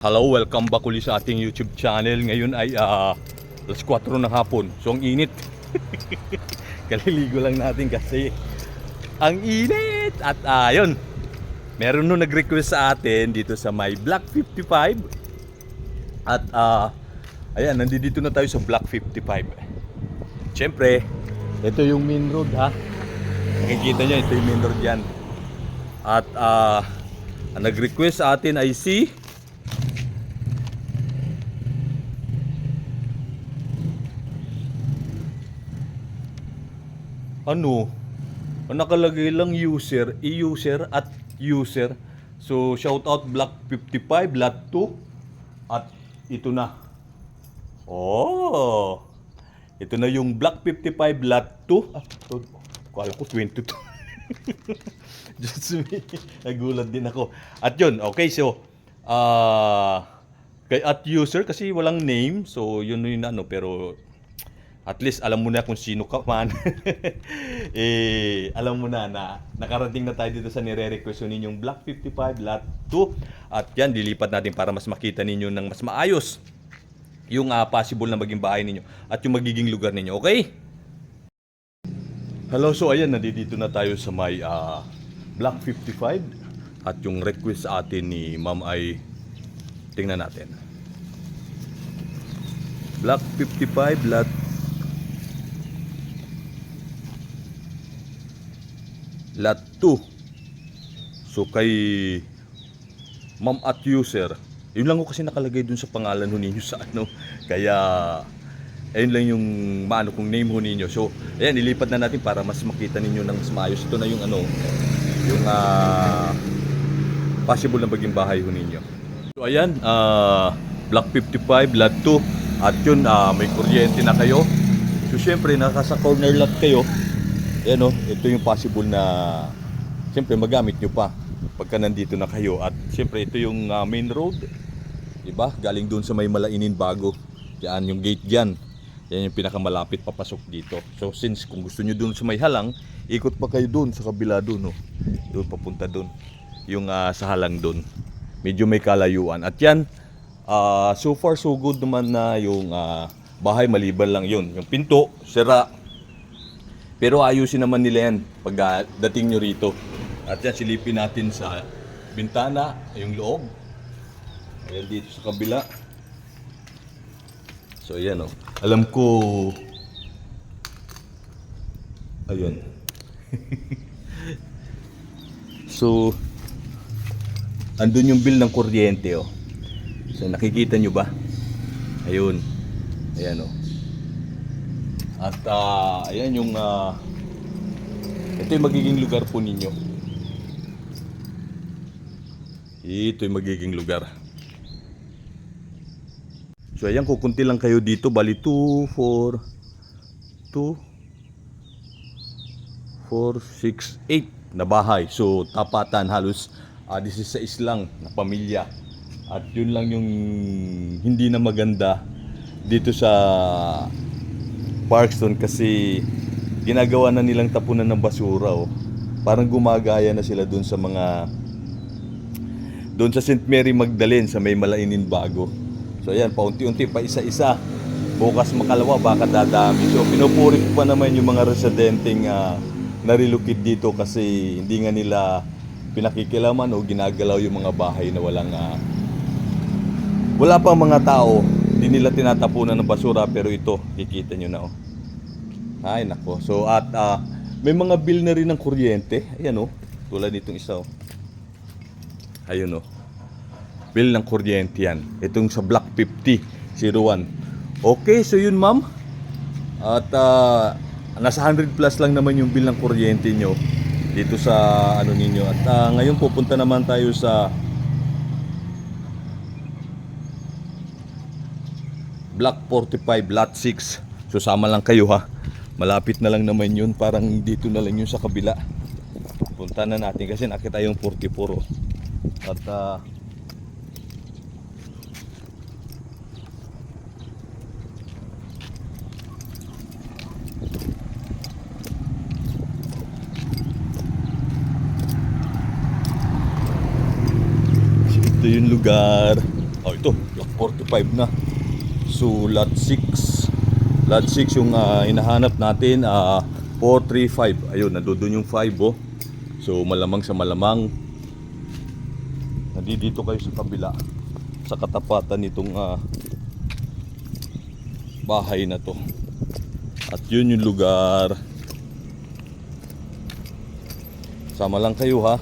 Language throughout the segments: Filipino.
Hello, welcome back ulit sa ating YouTube channel. Ngayon ay ah, alas 4 ng hapon. So ang init. Kaliligo lang natin kasi ang init. At ayun, meron nung nag-request sa atin dito sa my Block 55. At ah, ayan, nandito na tayo sa Block 55. Siyempre, ito yung main road ha. Nakikita nyo, ito yung main road yan. At ah, ang nag-request sa atin ay si ano, nakalagay lang user, e-user at user. So, shout out Block 55, Lot 2. At ito na. Oh! Ito na yung Block 55, Lot 2. Ah, kala ko 22. Just me. Nagulat din ako. At yun, okay, so, ah, kay at user kasi walang name, so yun yun ano, pero at least alam mo na kung sino ka man. eh, alam mo na na nakarating na tayo dito sa nire-request ninyong Block 55 Lot 2. At yan, dilipat natin para mas makita ninyo ng mas maayos yung ah, possible na maging bahay ninyo at yung magiging lugar ninyo. Okay? Hello, so ayan, nandito na tayo sa may ah, Block 55 at yung request sa atin ni Ma'am ay tingnan natin. Block 55, lot lot 2. So kay Ma'am at user, yun lang ko kasi nakalagay dun sa pangalan ho ninyo sa ano. Kaya ayun lang yung maano kong name ho ninyo. So ayan, ilipat na natin para mas makita ninyo ng mas maayos. Ito na yung ano, yung ah, possible na maging bahay ho ninyo. So ayan, ah, Block 55, lot 2. At yun, ah, may kuryente na kayo. So syempre, nasa corner lot kayo. Ayan o, ito yung possible na siyempre magamit nyo pa pagka nandito na kayo. At siyempre, ito yung ah, main road. Diba? Galing doon sa may Malainin Bago. Yan, yung gate dyan. Yan yung pinakamalapit papasok dito. So since kung gusto nyo doon sa may halang, ikot pa kayo doon sa kabila doon. No? Doon papunta doon. Yung ah, sa halang doon. Medyo may kalayuan. At yan, ah, so far so good naman na yung ah, bahay maliban lang yun. Yung pinto, sira. Pero ayusin naman nila yan pag ah, nyo rito. At yan, silipin natin sa bintana, yung loob. Ayan dito sa kabila. So ayan oh. Alam ko Ayun. so andun yung bill ng kuryente oh. So nakikita nyo ba? Ayun. Ayan oh. At ah, ayan yung ah, ito yung magiging lugar po ninyo. Ito yung magiging lugar. So ayan, kukunti lang kayo dito. Bali 2, 4, 2, 4, 6, 8 na bahay. So tapatan halos uh, 16 lang na pamilya. At yun lang yung hindi na maganda dito sa Parkstone kasi ginagawa na nilang tapunan ng basura. Oh. Parang gumagaya na sila dun sa mga doon sa St. Mary Magdalene sa may Malainin Bago. So ayan, paunti-unti pa isa-isa. Bukas makalawa baka dadami. So pinupuri ko pa naman yung mga residenteng uh, narilukid dito kasi hindi nga nila pinakikilaman o ginagalaw yung mga bahay na walang uh, wala pang mga tao. Hindi nila tinatapunan ng basura pero ito, kikita nyo na oh. Ay nako. So at ah, may mga bill na rin ng kuryente. Ayan oh. Tulad nitong isa oh. Ayun oh. Bill ng kuryente yan. Itong sa Block 50, 01. Okay, so yun ma'am. At ah, nasa 100 plus lang naman yung bill ng kuryente nyo dito sa ano ninyo. At ah, ngayon pupunta naman tayo sa Block 45, Lot 6. Susama lang kayo ha. Malapit na lang naman yun. Parang dito na lang yun sa kabila. Punta na natin kasi nakita yung 44. oh. At ah, ito yung lugar. Oh, ito, block 45 na. So, lot 6. Lot 6 yung ah, hinahanap natin, ah 435. Ayun, nandoon yung 5 oh. So, malamang sa malamang. Nandito kayo sa kabila. Sa katapatan nitong ah, bahay na to. At yun yung lugar. Sama lang kayo ha.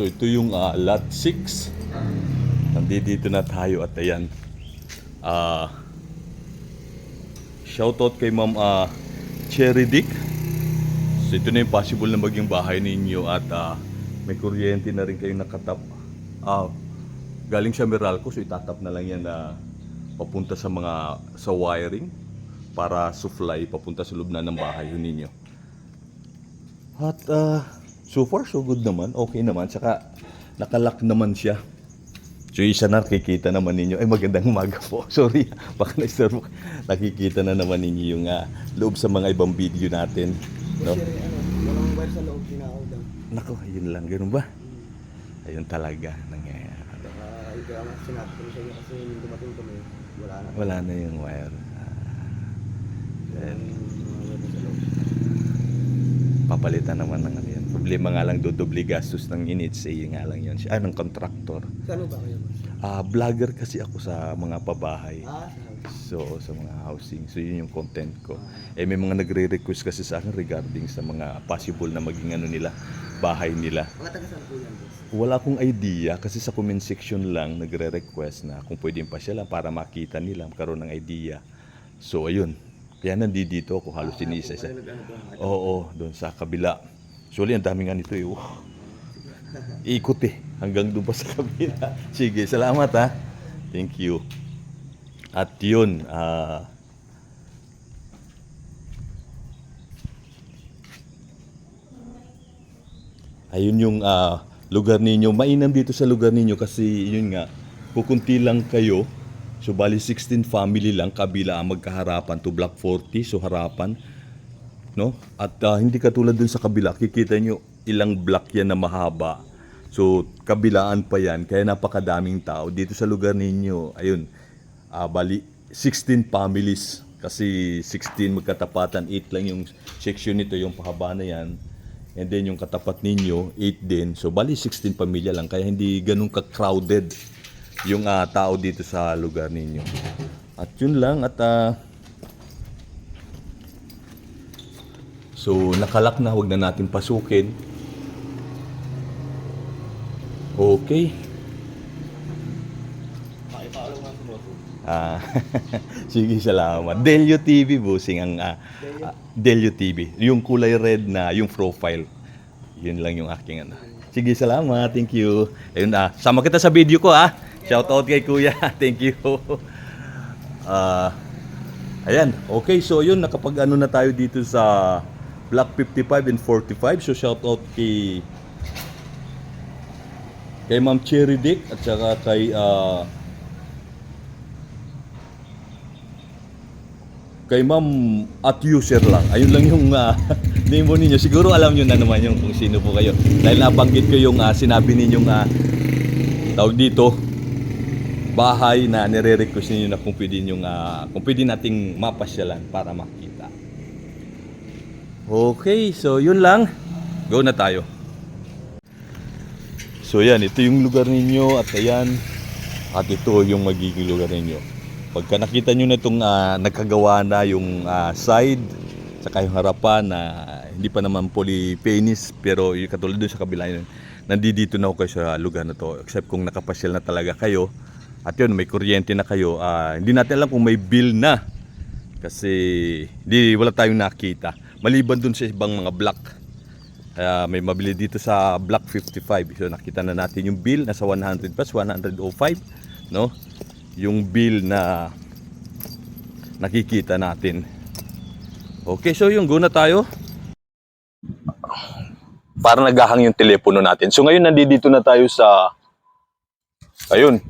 So ito yung ah, lot 6. Nandito na tayo at ayan. Ah shoutout kay Ma'am ah, Cherry Dick. So ito na yung possible na maging bahay ninyo at ah, may kuryente na rin kayong nakatap. Ah, galing sa Meralco so itatap na lang yan na papunta sa mga sa wiring para supply papunta sa loob na ng bahay ninyo. At ah, so far so good naman, okay naman. Saka nakalak naman siya. So isa na nakikita naman ninyo. Ay magandang umaga po. Sorry, baka na-serve. Nakikita na naman ninyo yung ah, loob sa mga ibang video natin. No? Ano, walang wire sa loob, tinakaw lang. Nako, yun lang. Ganun ba? Ayun talaga nangyayari. Baka ikaw ang sinabi ko sa inyo kasi nung dumating kami, wala na. Wala na yung wire. Sa loob. papalitan naman ng ano. Problema nga lang dudubli gastos ng NHA nga lang yun. Ah, ng contractor. Saan ba kayo? Ah, vlogger kasi ako sa mga pabahay. Ah. So, sa mga housing. So, yun yung content ko. Eh, may mga nagre-request kasi sa akin regarding sa mga possible na maging ano nila, bahay nila. Mga taga saan po yan, boss? Wala akong idea kasi sa comment section lang nagre-request na kung pwedeng pa sila para makita nila, magkaroon ng idea. So, ayun. Kaya nandito ako halos sinisa isa. Ano nag-ano to? Oo, doon sa kabila. Actually, ang dami nga nito eh. Oh. Ikot eh. Hanggang doon pa sa kabila. Sige, salamat ha. Thank you. At yun, ah... ayun yung ah, lugar ninyo. Mainam dito sa lugar ninyo kasi yun nga, kukunti lang kayo. So bali 16 family lang kabila ang magkaharapan to block 40 so harapan no? At ah, hindi katulad dun sa kabila, kikita nyo ilang block yan na mahaba. So kabilaan pa yan kaya napakadaming tao dito sa lugar ninyo. Ayun. ah, bali 16 families kasi 16 magkatapatan, 8 lang yung section nito, yung pahaba na yan. And then yung katapat ninyo, 8 din. So bali 16 pamilya lang kaya hindi ganun ka-crowded yung ah, tao dito sa lugar ninyo. At yun lang at ah, So nakalak na, wag na natin pasukin. Okay. Ah, sige, salamat. Delio TV, bossing ang ah, ah, Delio TV. Yung kulay red na, yung profile. Yun lang yung aking ano. Sige, salamat. Thank you. Ayun ah, sama kita sa video ko ah. Shout out kay Kuya. Thank you. Ah, ayan. Okay, so yun nakapag ano na tayo dito sa Block 55 and 45. So shout out kay kay Ma'am Cherry Dick at saka kay ah, kay Ma'am at user lang. Ayun lang yung ah, name mo ninyo. Siguro alam niyo na naman yung kung sino po kayo. Dahil nabanggit ko yung ah, sinabi ninyong ah, tawag dito bahay na nire-request ninyo na kung pwede yung kung pwede nating mapasyalan para makita. Okay, so yun lang. Go na tayo. So yan, ito yung lugar ninyo at ayan. At ito yung magiging lugar ninyo. Pagka nakita nyo na itong ah, nagkagawa na yung ah, side, saka yung harapan na hindi pa naman polypenis, pero yung katulad dun sa kabila yun, nandito na ako kayo sa lugar na to. Except kung nakapasyal na talaga kayo, at yun, may kuryente na kayo. ah, hindi natin alam kung may bill na. Kasi di, wala tayong nakita. Maliban dun sa ibang mga block. Kaya may mabili dito sa block 55. So nakita na natin yung bill nasa 100 plus 105, no? Yung bill na nakikita natin. Okay, so yung go na tayo. Parang naghahang yung telepono natin. So ngayon nandito na tayo sa ayun,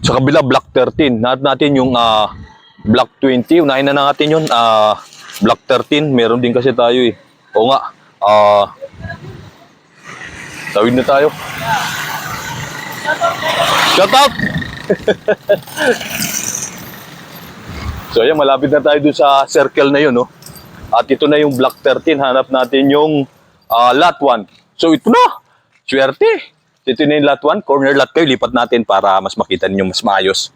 Sa kabila, block 13. Nahat natin yung ah, block 20. Unahin na natin yun. ah, block 13. Meron din kasi tayo eh. Oo nga. Ah, tawid na tayo. Shout out! so ayan, malapit na tayo dun sa circle na yun, no? At ito na yung block 13. Hanap natin yung ah, lot 1. So ito na. Swerte. Ito na yung lot 1. Corner lot kayo. Lipat natin para mas makita ninyo mas maayos.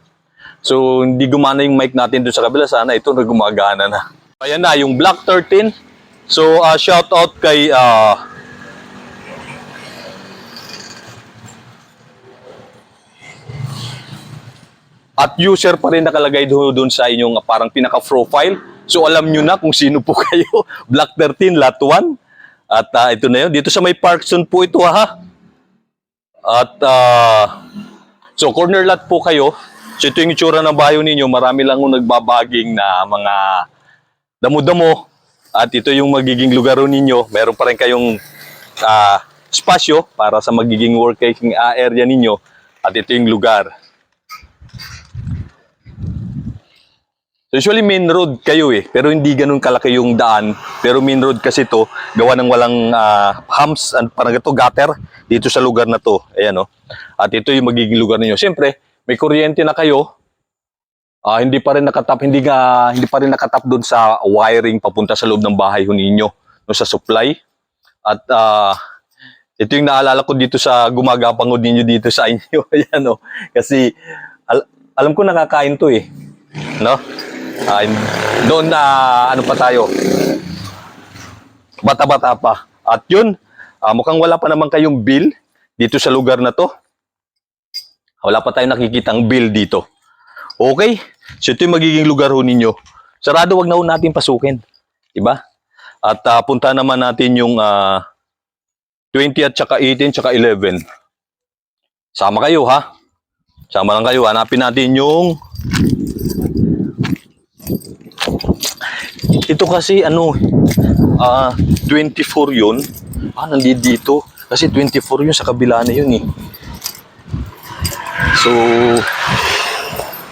So hindi gumana yung mic natin dun sa kabila. Sana ito na gumagana na. Ayan na, yung block 13. So ah, shout out kay ah, at user pa rin nakalagay doon sa inyong parang pinaka-profile. So alam nyo na kung sino po kayo. Block 13, lot 1. At ah, ito na yun. Dito sa may Parkson po ito ha. At ah, so corner lot po kayo. So ito yung itsura ng bayo ninyo. Marami lang yung nagbabaging na mga damo-damo. At ito yung magiging lugar ninyo. Meron pa rin kayong ah, spasyo para sa magiging working ah, area ninyo. At ito yung lugar. So usually main road kayo eh, pero hindi ganun kalaki yung daan. Pero main road kasi to, gawa ng walang ah, humps, and parang ito gutter dito sa lugar na to. Ayan oh. At ito yung magiging lugar ninyo. Siyempre, may kuryente na kayo. Ah, hindi pa rin nakatap, hindi nga hindi pa rin nakatap doon sa wiring papunta sa loob ng bahay ho ninyo, no sa supply. At ah, ito yung naalala ko dito sa gumagapang ho ninyo dito sa inyo. Ayan oh. Kasi al- alam ko nakakain to eh. No? Ah, doon na ano pa tayo. Bata-bata pa. At yun, ah, mukhang wala pa naman kayong bill dito sa lugar na to. Wala pa tayong nakikitang bill dito. Okay? So ito yung magiging lugar ho ninyo. Sarado wag na ho natin pasukin. Diba? At ah, punta naman natin yung ah, 20 at saka 18 saka 11. Sama kayo ha. Sama lang kayo. Hanapin natin yung ito kasi ano, ah 24 yun. Ah, nandito dito. Kasi 24 yun sa kabila na yun eh. So,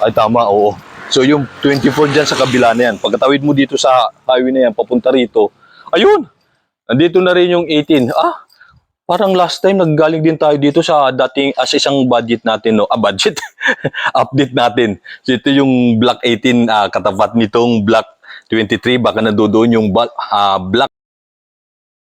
ay tama, oo. So yung 24 dyan sa kabila na yan. Pagkatawid mo dito sa highway na yan, papunta rito. Ayun! Nandito na rin yung 18. Ah, parang last time naggaling din tayo dito sa dating as isang budget natin, no? Ah, budget. Update natin. So ito yung block 18 ah, katapat nitong block 23. Baka nandoon yung ba- ah, block